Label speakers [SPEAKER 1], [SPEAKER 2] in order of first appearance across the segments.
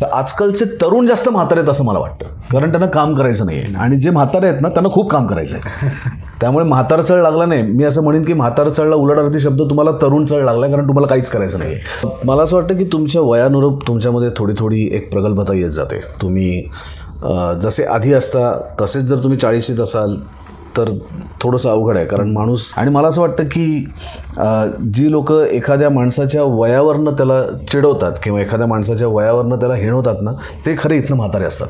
[SPEAKER 1] तर आजकालचे तरुण जास्त म्हातारे आहेत असं मला वाटतं. कारण त्यांना काम करायचं नाही आहे आणि जे म्हातारे आहेत ना त्यांना खूप काम करायचं आहे. त्यामुळे म्हातार चढ लागला नाही. मी असं म्हणेन की म्हातार चढला उलट अर्थी शब्द तुम्हाला तरुण चढ लागला कारण तुम्हाला काहीच करायचं नाही आहे मला असं वाटतं की तुमच्या वयानुरूप तुमच्यामध्ये थोडी थोडी एक प्रगल्भता येत जाते. तुम्ही जसे आधी असता तसेच जर तुम्ही चाळीशीत असाल तर थोडंसं अवघड आहे. कारण माणूस आणि मला असं वाटतं की जी लोक एखाद्या माणसाच्या वयावरनं त्याला चिडवतात किंवा एखाद्या माणसाच्या वयावरनं त्याला हिणवतात ना ते खरे इथनं म्हातारे असतात.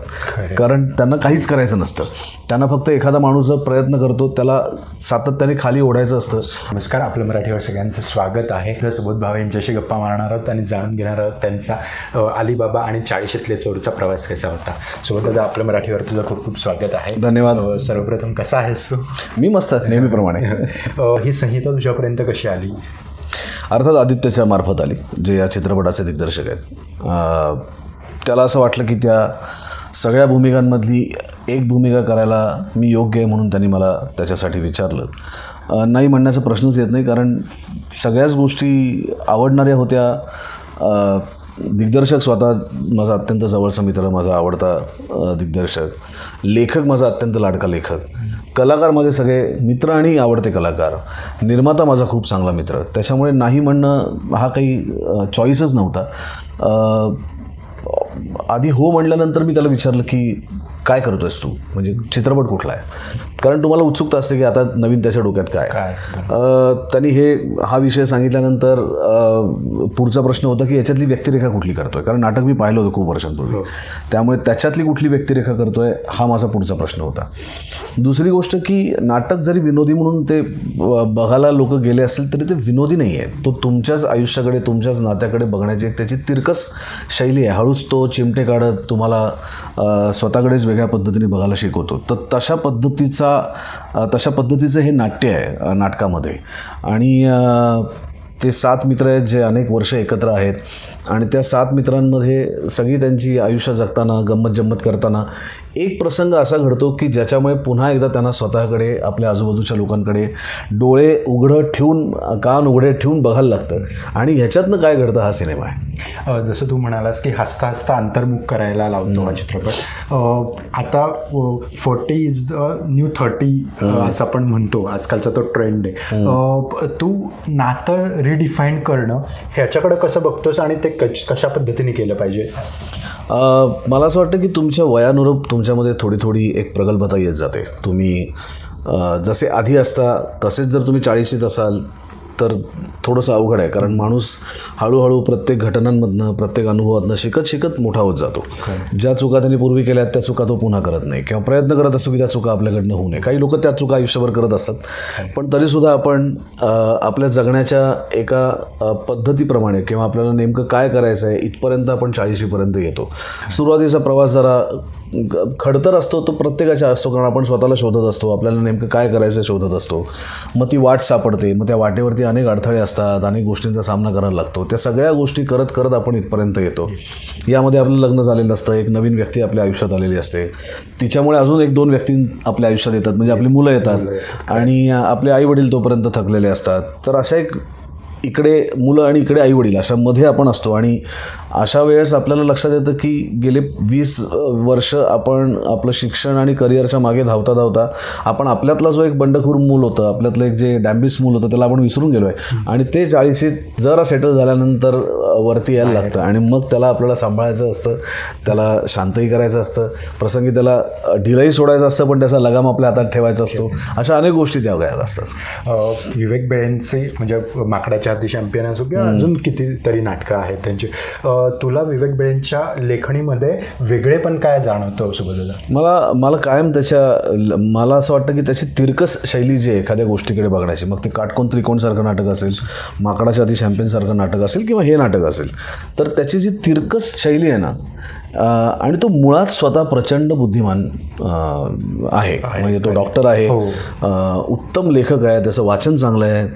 [SPEAKER 1] कारण त्यांना काहीच करायचं नसतं. त्यांना फक्त एखादा माणूस जर प्रयत्न करतो त्याला सातत्याने खाली ओढायचं असतं.
[SPEAKER 2] नमस्कार आपलं मराठीवर सगळ्यांचं स्वागत आहे. तर सुबोध भाव यांच्याशी गप्पा मारणार आहोत आणि जाणून घेणार आहोत त्यांचा अलिबाबा आणि चाळीशीतले चोरचा प्रवास कसा होता. सुबोध दादा आपलं मराठीवर तुझं खूप खूप स्वागत आहे.
[SPEAKER 1] धन्यवाद.
[SPEAKER 2] सर्वप्रथम कसा आहेस तू?
[SPEAKER 1] मी मस्त नेहमीप्रमाणे.
[SPEAKER 2] ही संहिता तुझ्यापर्यंत कशी आली?
[SPEAKER 1] अर्थात आदित्यच्या मार्फत आली जे या चित्रपटाचे दिग्दर्शक आहेत. त्याला असं वाटलं की त्या सगळ्या भूमिकांमधली एक भूमिका करायला मी योग्य आहे म्हणून त्यांनी मला त्याच्यासाठी विचारलं. नाही म्हणण्याचा प्रश्नच येत नाही कारण सगळ्याच गोष्टी आवडणाऱ्या होत्या. दिग्दर्शक स्वतः माझा अत्यंत जवळचा मित्र माझा आवडता दिग्दर्शक. लेखक माझा अत्यंत लाडका लेखक. कलाकार माझे सगळे मित्र आणि आवडते कलाकार. निर्माता माझा खूप चांगला मित्र. त्याच्यामुळे नाही म्हणणं हा काही चॉईसच नव्हता. आधी हो म्हटल्यानंतर मी त्याला विचारलं की काय करतोयस तू? म्हणजे चित्रपट कुठला आहे? कारण तुम्हाला उत्सुकता असते की आता नवीन त्याच्या डोक्यात काय त्यांनी हे हा विषय सांगितल्यानंतर पुढचा प्रश्न होता की याच्यातली व्यक्तिरेखा कुठली करतोय? कारण नाटक मी पाहिलं होतं खूप वर्षांपूर्वी. त्यामुळे त्याच्यातली कुठली व्यक्तिरेखा करतोय हा माझा पुढचा प्रश्न होता. दुसरी गोष्ट की नाटक जरी विनोदी म्हणून ते बघायला लोक गेले असतील तरी ते विनोदी नाही आहे तो तुमच्याच आयुष्याकडे तुमच्याच नात्याकडे बघण्याची एक त्याची तिरकस शैली आहे. हळूच तो चिमटे काढत तुम्हाला स्वतःकडेच वेगळ्या पद्धतीने बघायला शिकवतो. तर तशा पद्धतीचा तशा पद्धतीचं हे नाट्य आहे नाटकामध्ये. आणि ते सात मित्र आहेत जे अनेक वर्ष एकत्र आहेत. आणि त्या सात मित्रांमध्ये सगळी त्यांची आयुष्य जगताना गंमत जम्मत करताना एक प्रसंग असा घडतो की ज्याच्यामुळे पुन्हा एकदा त्यांना स्वतःकडे आपल्या आजूबाजूच्या लोकांकडे डोळे उघडं ठेवून कान उघडे ठेवून बघायला लागतं. आणि ह्याच्यातनं काय घडतं हा सिनेमा आहे?
[SPEAKER 2] जसं तू म्हणालास की हसता हसता अंतर्मुख करायला लावतो हा चित्रपट. आता forty is the new thirty असं आपण म्हणतो. आजकालचा तो ट्रेंड आहे. तू नातं रिडिफाईन करणं ह्याच्याकडे कसं बघतोस आणि ते कशा पद्धतीने केलं पाहिजे?
[SPEAKER 1] मला असं वाटतं की तुमच्या वयानुरूप तुमच्यामध्ये थोडी थोडी एक प्रगल्भता येत जाते. तुम्ही जसे आधी असता तसेच जर तुम्ही चाळीशीत असाल तर थोडंसं अवघड आहे. कारण माणूस हळूहळू प्रत्येक घटनांमधनं प्रत्येक अनुभवातनं शिकत शिकत मोठा होत जातो. ज्या चुका त्यांनी पूर्वी केल्या त्या चुका तो पुन्हा करत नाही. किंवा प्रयत्न करत असतो की त्या चुका आपल्याकडनं होऊ नये. काही लोक त्या चुका आयुष्यभर करत असतात. पण तरीसुद्धा आपण आपल्या जगण्याच्या एका पद्धतीप्रमाणे किंवा आपल्याला नेमकं काय करायचं आहे इथपर्यंत आपण चाळीशीपर्यंत येतो. सुरुवातीचा प्रवास जरा खडतर असतो तो प्रत्येकाच्या असतो कारण आपण स्वतःला शोधत असतो आपल्याला नेमकं काय करायचं शोधत असतो. मग ती वाट सापडते मग त्या वाटेवरती अनेक अडथळे असतात अनेक गोष्टींचा सामना करायला लागतो. त्या सगळ्या गोष्टी करत करत आपण इथपर्यंत येतो. यामध्ये आपलं लग्न झालेलं असतं एक नवीन व्यक्ती आपल्या आयुष्यात आलेली असते. तिच्यामुळे अजून एक दोन व्यक्ती आपल्या आयुष्यात येतात म्हणजे आपली मुलं येतात. आणि आपले आई वडील तोपर्यंत थकलेले असतात. तर अशा एक इकडे मुलं आणि इकडे आईवडील अशा मध्ये आपण असतो. आणि अशा वेळेस आपल्याला लक्षात येतं की गेले वीस वर्ष आपण आपलं शिक्षण आणि करिअरच्या मागे धावता धावता आपण आपल्यातला जो एक बंडखोर मूल होतं आपल्यातलं एक जे डॅम्बिस मूल होतं त्याला आपण विसरून गेलो आहे आणि ते चाळीशीत जरा सेटल झाल्यानंतर वरती यायला लागतं. आणि मग त्याला आपल्याला सांभाळायचं असतं त्याला शांतही करायचं असतं. प्रसंगी त्याला ढिलही सोडायचं असतं पण त्याचा लगाम आपल्या हातात ठेवायचा असतो. अशा अनेक गोष्टी त्या वयात असतात.
[SPEAKER 2] विवेक बेळेंचे म्हणजे माकडाच्या हाती चॅम्पियन असो किंवा अजून कितीतरी नाटकं आहेत त्यांची. तुला विवेक बेळेंच्या लेखणीमध्ये वेगळेपण काय जाणवतं सुबोधला
[SPEAKER 1] मला मला कायम त्याच्या मला असं वाटतं की त्याची तिरकस शैली जी आहे एखाद्या गोष्टीकडे बघण्याची मग ते काटकोन त्रिकोणसारखं नाटक असेल माकडाच्या आधी चॅम्पियनसारखं नाटक असेल किंवा हे नाटक असेल तर त्याची जी तिरकस शैली आहे ना आणि तो मुळात स्वतः प्रचंड बुद्धिमान आहे. म्हणजे तो डॉक्टर आहे.
[SPEAKER 2] हो.
[SPEAKER 1] उत्तम लेखक आहे त्याचं वाचन चांगलं आहे.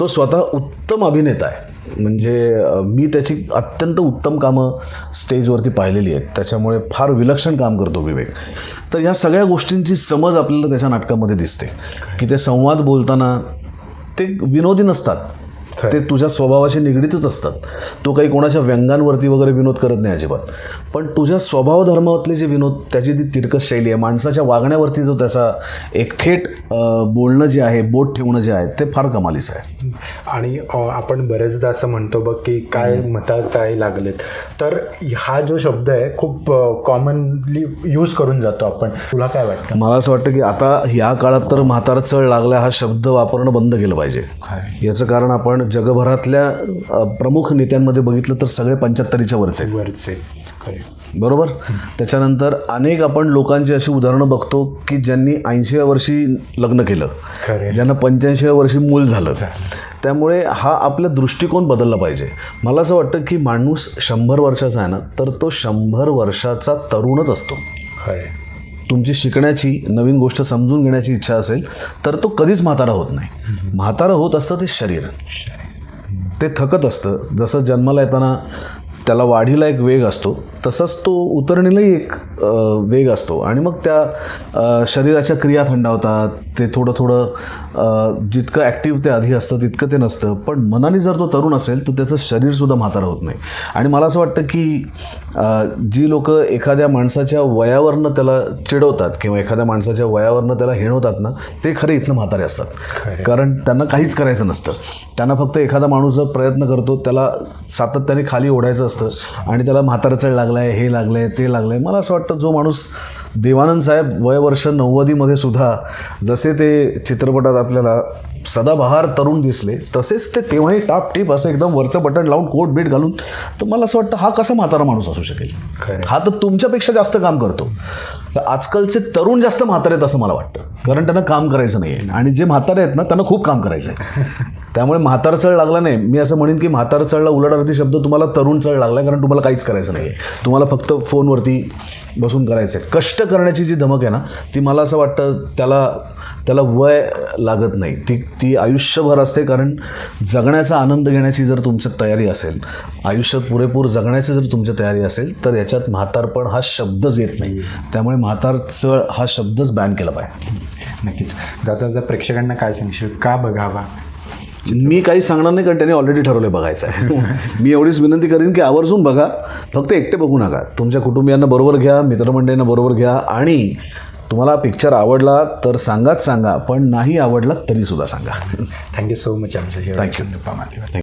[SPEAKER 1] तो स्वतः उत्तम अभिनेता आहे. म्हणजे मी त्याची अत्यंत उत्तम कामं स्टेजवरती पाहिलेली आहेत. त्याच्यामुळे फार विलक्षण काम करतो विवेक. तर ह्या सगळ्या गोष्टींची समज आपल्याला त्याच्या नाटकामध्ये दिसते. की ते संवाद बोलताना ते विनोदी नसतात. ते तुझ्या स्वभावाशी निगडीतच असतात. तो काही कोणाच्या व्यंगांवरती वगैरे विनोद करत नाही अजिबात. पण तुझ्या स्वभाव धर्मातले जे विनोद त्याची ती तिरकस शैली आहे माणसाच्या वागण्यावरती जो त्याचा एक थेट बोलणं जे आहे बोट ठेवणं जे आहे ते फार कमालीचं आहे.
[SPEAKER 2] आणि आपण बरेचदा असं म्हणतो बघ की काय मताचाही लागलेत. तर हा जो शब्द आहे खूप कॉमनली यूज करून जातो आपण. तुला काय वाटतं?
[SPEAKER 1] मला असं वाटतं की आता ह्या काळात तर म्हातारा चळ लागला हा शब्द वापरणं बंद केलं पाहिजे. याचं कारण आपण जगभरातल्या प्रमुख नेत्यांमध्ये बघितलं तर सगळे पंच्याहत्तरीच्या वरचे.
[SPEAKER 2] वरचे
[SPEAKER 1] बरोबर? त्याच्यानंतर अनेक आपण लोकांची अशी उदाहरणं बघतो की ज्यांनी ऐंशीव्या वर्षी लग्न केलं ज्यांना पंच्याऐंशीव्या वर्षी मूल झालं. त्यामुळे हा आपला दृष्टिकोन बदलला पाहिजे. मला असं वाटतं की माणूस शंभर वर्षाचा आहे ना तर तो शंभर वर्षाचा तरुणच असतो. तुमची शिकण्याची नवीन गोष्ट समजून घेण्याची इच्छा असेल तर तो कधीच म्हातारा होत नाही. म्हातारा होत असतं ते शरीर. ते थकत असतं. जसं जन्माला येताना त्याला वाढीला एक वेग असतो. तसंच तो उतरणीलाही एक वेग असतो. आणि मग त्या शरीराच्या क्रिया थंडावतात ते थोडं थोडं जितकं ॲक्टिव्ह ते आधी असतं तितकं ते नसतं. पण मनाने जर तो तरुण असेल तर त्याचं शरीरसुद्धा म्हातारं होत नाही. आणि मला असं वाटतं की जी लोक एखाद्या माणसाच्या वयावरनं त्याला चिडवतात किंवा एखाद्या माणसाच्या वयावरनं त्याला हिणवतात ना ते खरे इथनं म्हातारे असतात. कारण त्यांना काहीच करायचं नसतं. त्यांना फक्त एखादा माणूस जर प्रयत्न करतो त्याला सातत्याने खाली ओढायचं असतं आणि त्याला म्हातारा चढ लागलाय हे लागलंय ते लागलंय. मला असं वाटतं जो माणूस देवानंद साहेब वयवर्ष नव्वदीमध्ये सुद्धा जसे ते चित्रपटात आपल्याला सदाबहार तरुण दिसले तसेच ते तेव्हाही टाप टीप असं एकदम वरचं बटन लावून कोट बीट घालून तर मला असं वाटतं हा कसा म्हातारा माणूस असू शकेल. हा तर तुमच्यापेक्षा जास्त काम करतो. तर आजकालचे तरुण जास्त म्हातारे आहेत असं मला वाटतं. कारण त्यांना काम करायचं नाही आहे आणि जे म्हातारे आहेत ना त्यांना खूप काम करायचं आहे. त्यामुळे म्हातार चळ लागला नाही. मी असं म्हणेन की म्हातार चळला उलटवरती शब्द तुम्हाला तरुण चळ लागला कारण तुम्हाला काहीच करायचं नाही आहे तुम्हाला फक्त फोनवरती बसून करायचं आहे कष्ट करण्याची जी धमक आहे ना ती मला असं वाटतं त्याला त्याला वय लागत नाही. ती ती आयुष्यभर असते कारण जगण्याचा आनंद घेण्याची जर तुमचं तयारी असेल आयुष्य पुरेपूर जगण्याची जर तुमची तयारी असेल तर याच्यात म्हातारपण हा शब्दच येत नाही. त्यामुळे म्हातार चळ हा शब्दच बॅन केला पाहिजे.
[SPEAKER 2] नक्कीच. जाता जाता प्रेक्षकांना काय सांगशील? का बघावा?
[SPEAKER 1] मी काही सांगणार नाही कारण त्यांनी ऑलरेडी ठरवलं बघायचं आहे. मी एवढीच विनंती करीन की आवर्जून बघा. फक्त एकटे बघू नका. तुमच्या कुटुंबियांना बरोबर घ्या मित्रमंडळींना बरोबर घ्या. आणि तुम्हाला पिक्चर आवडला तर सांगाच सांगा पण नाही आवडला तरीसुद्धा सांगा.
[SPEAKER 2] थँक्यू सो मच आमच्या मारल्याबद्दल.